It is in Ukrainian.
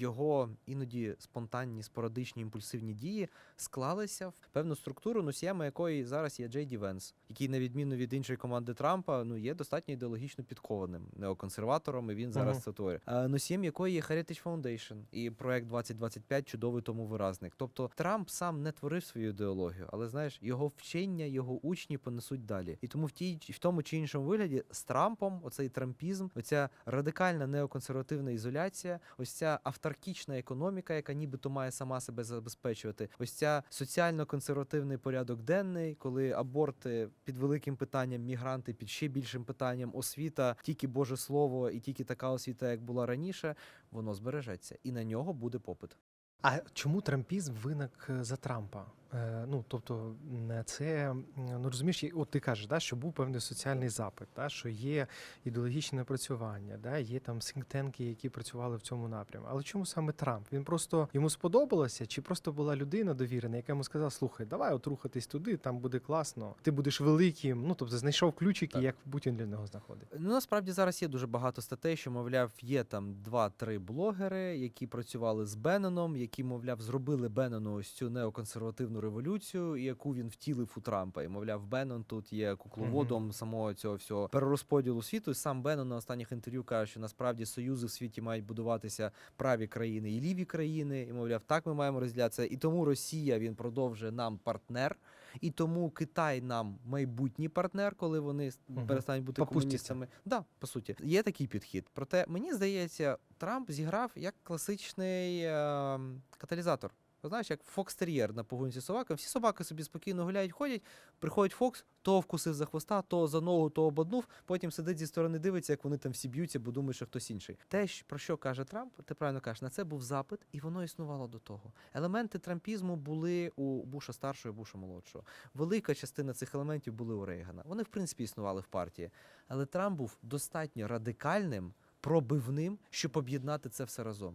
його іноді спонтанні, спорадичні, імпульсивні дії склалися в певну структуру, носіями якої зараз є Джей Ді Венс, який, на відміну від іншої команди Трампа, ну є достатньо ідеологічно підкованим неоконсерватором, і він зараз це творить. Носієм якої є Heritage Foundation і проект 2025 чудовий тому виразник. Тобто Трамп сам не творив свою ідеологію, але знаєш, його вчення, його учні понесуть далі. І тому в тій в тому чи іншому вигляді з Трампом, оцей трампізм, оця радикальна неоконсервативна ізоляція, ось ця автаркічна економіка, яка нібито має сама себе забезпечувати, ось ця соціально-консервативний порядок денний, коли аборти під великим питанням, мігранти під ще більшим питанням, освіта, тільки Боже Слово і тільки така освіта, як була раніше, воно збережеться, і на нього буде попит. А чому трампізм виник е, за Трампа? Е, ну тобто, м, це ну розумієш, от ти кажеш, да, що був певний соціальний запит, да, що є ідеологічне напрацювання, да, є там синктенки, які працювали в цьому напрямку. Але чому саме Трамп? Він просто йому сподобалося, чи просто була людина довірена, яка йому сказала: слухай, давай от рухатись туди, там буде класно, ти будеш великим. Ну тобто знайшов ключики, Так. як Путін для нього знаходить. Ну, насправді зараз є дуже багато статей, що, мовляв, є там два-три блогери, які працювали з Бенноном, які, мовляв, зробили Беннону ось цю неоконсервативну революцію, яку він втілив у Трампа. І мовляв, Беннон тут є кукловодом самого цього всього перерозподілу світу. І сам Беннон на останніх інтерв'ю каже, що насправді союзи в світі мають будуватися праві країни і ліві країни. І мовляв, так ми маємо розділятися. І тому Росія він продовжує нам партнер. І тому Китай нам майбутній партнер, коли вони Мгм. перестануть бути Попустяться. комуністами. Да, по суті, є такий підхід. Проте мені здається, Трамп зіграв як класичний е, каталізатор. Знаєш, як фокстер'єр на погонці з собаками. Всі собаки собі спокійно гуляють, ходять, приходить Фокс, то вкусив за хвоста, то за ногу, то ободнув, потім сидить зі сторони, дивиться, як вони там всі б'ються, бо думає, що хтось інший. Те, про що каже Трамп, ти правильно кажеш, на це був запит, і воно існувало до того. Елементи трампізму були у Буша старшого і Буша молодшого. Велика частина цих елементів були у Рейгана. Вони, в принципі, існували в партії. Але Трамп був достатньо радикальним, пробивним, щоб об'єднати це все разом.